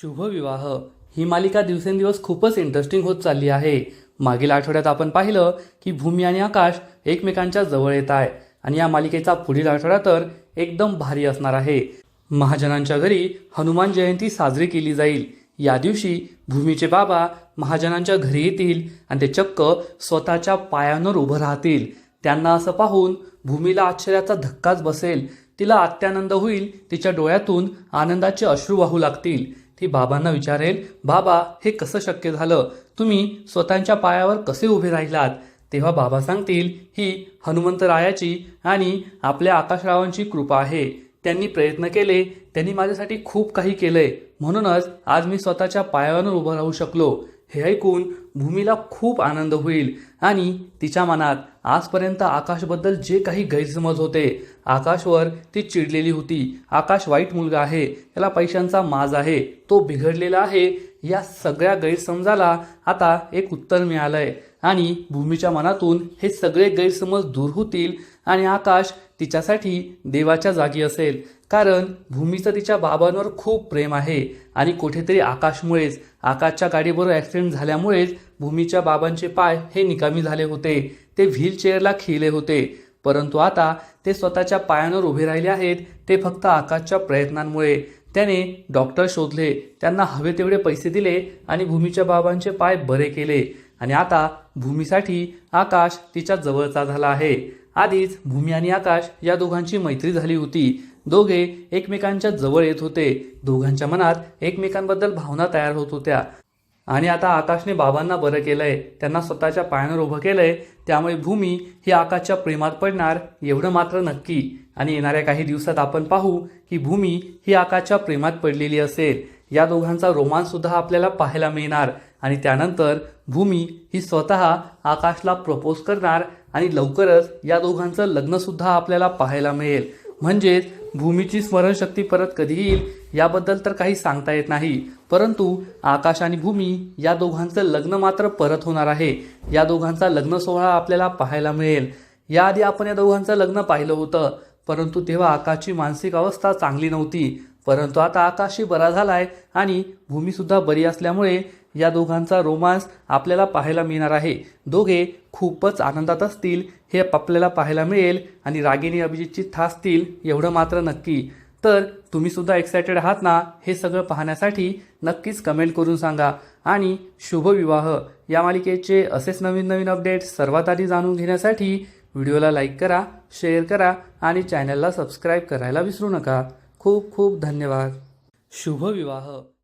शुभविवाह. ही मालिका दिवसेंदिवस खूपच इंटरेस्टिंग होत चालली आहे. मागील आठवड्यात आपण पाहिलं की भूमी आणि आकाश एकमेकांच्या जवळ येत आहे आणि या मालिकेचा पुढील आठवडा तर एकदम भारी असणार आहे. महाजनांच्या घरी हनुमान जयंती साजरी केली जाईल. या दिवशी भूमीचे बाबा महाजनांच्या घरी येतील आणि ते चक्क स्वतःच्या पायांवर उभं राहतील. त्यांना असं पाहून भूमीला आश्चर्याचा धक्काच बसेल. तिला अत्यानंद होईल तिच्या डोळ्यातून आनंदाचे अश्रू वाहू लागतील. ती बाबांना विचारेल बाबा हे कसं शक्य झालं? तुम्ही स्वतःच्या पायावर कसे उभे राहिलात? तेव्हा बाबा सांगतील ही हनुमंतरायाची आणि आपल्या आकाशरावांची कृपा आहे. त्यांनी प्रयत्न केले त्यांनी माझ्यासाठी खूप काही केलंय. म्हणूनच आज मी स्वतःच्या पायावर उभं राहू शकलो. हे ऐकून भूमीला खूप आनंद होईल आणि तिच्या मनात आजपर्यंत आकाशबद्दल जे काही गैरसमज होते आकाशवर ती चिडलेली होती. आकाश वाईट मुलगा आहे त्याला पैशांचा माज आहे तो बिघडलेला आहे या सगळ्या गैरसमजाला आता एक उत्तर मिळालंय. आणि भूमीच्या मनातून हे सगळे गैरसमज दूर होतील आणि आकाश तिच्यासाठी देवाच्या जागी असेल. कारण भूमीचं तिच्या बाबांवर खूप प्रेम आहे आणि कुठेतरी आकाशमुळेच आकाशच्या गाडीबरोबर ॲक्सिडेंट झाल्यामुळेच भूमीच्या बाबांचे पाय हे निकामी झाले होते. ते व्हीलचेअरला खिले होते. परंतु आता ते स्वतःच्या पायांवर उभे राहिले आहेत ते फक्त आकाशच्या प्रयत्नांमुळे. त्याने डॉक्टर शोधले त्यांना हवे तेवढे पैसे दिले आणि भूमीच्या बाबांचे पाय बरे केले. आणि आता भूमीसाठी आकाश तिच्या जवळचा झाला आहे. आधीच भूमी आणि आकाश या दोघांची मैत्री झाली होती. दोघे एकमेकांच्या जवळ येत होते. दोघांच्या मनात एकमेकांबद्दल भावना तयार होत होत्या. आणि आता आकाशने बाबांना बरं केलंय. त्यांना स्वतःच्या पायावर उभं केलंय. त्यामुळे भूमी ही आकाशच्या प्रेमात पडणार एवढं मात्र नक्की. आणि येणाऱ्या काही दिवसात आपण पाहू की भूमी ही आकाशच्या प्रेमात पडलेली असेल. या दोघांचा रोमांस सुद्धा आपल्याला पाहायला मिळणार. आणि त्यानंतर भूमी ही स्वतः आकाशला प्रपोज करणार आणि लवकरच या दोघांचं लग्नसुद्धा आपल्याला पाहायला मिळेल. म्हणजेच भूमीची स्मरणशक्ती परत कधी येईल याबद्दल तर काही सांगता येत नाही. परंतु आकाश आणि भूमी या दोघांचं लग्न मात्र परत होणार आहे. या दोघांचा लग्न सोहळा आपल्याला पाहायला मिळेल. याआधी आपण या दोघांचं लग्न पाहिलं होतं परंतु तेव्हा आकाशची मानसिक अवस्था चांगली नव्हती. परंतु आता आकाशही बरा झालाय आणि भूमीसुद्धा बरी असल्यामुळे या दोघांचा रोमांस आपल्याला पाहायला मिळणार आहे. दोघे खूपच आनंदात असतील हे आपल्याला पाहायला मिळेल आणि रागिनी अभिजितची थासतील एवढं मात्र नक्की. तर तुम्ही सुद्धा एक्सायटेड आहात ना? हे सगळं पाहण्यासाठी नक्कीच कमेंट करून सांगा. आणि शुभविवाह. या मालिकेचे असेच नवीन नवीन अपडेट्स सर्वात आधी जाणून घेण्यासाठी व्हिडिओला लाईक करा शेअर करा आणि चॅनलला सबस्क्राईब करायला विसरू नका. खूप खूप धन्यवाद. शुभविवाह.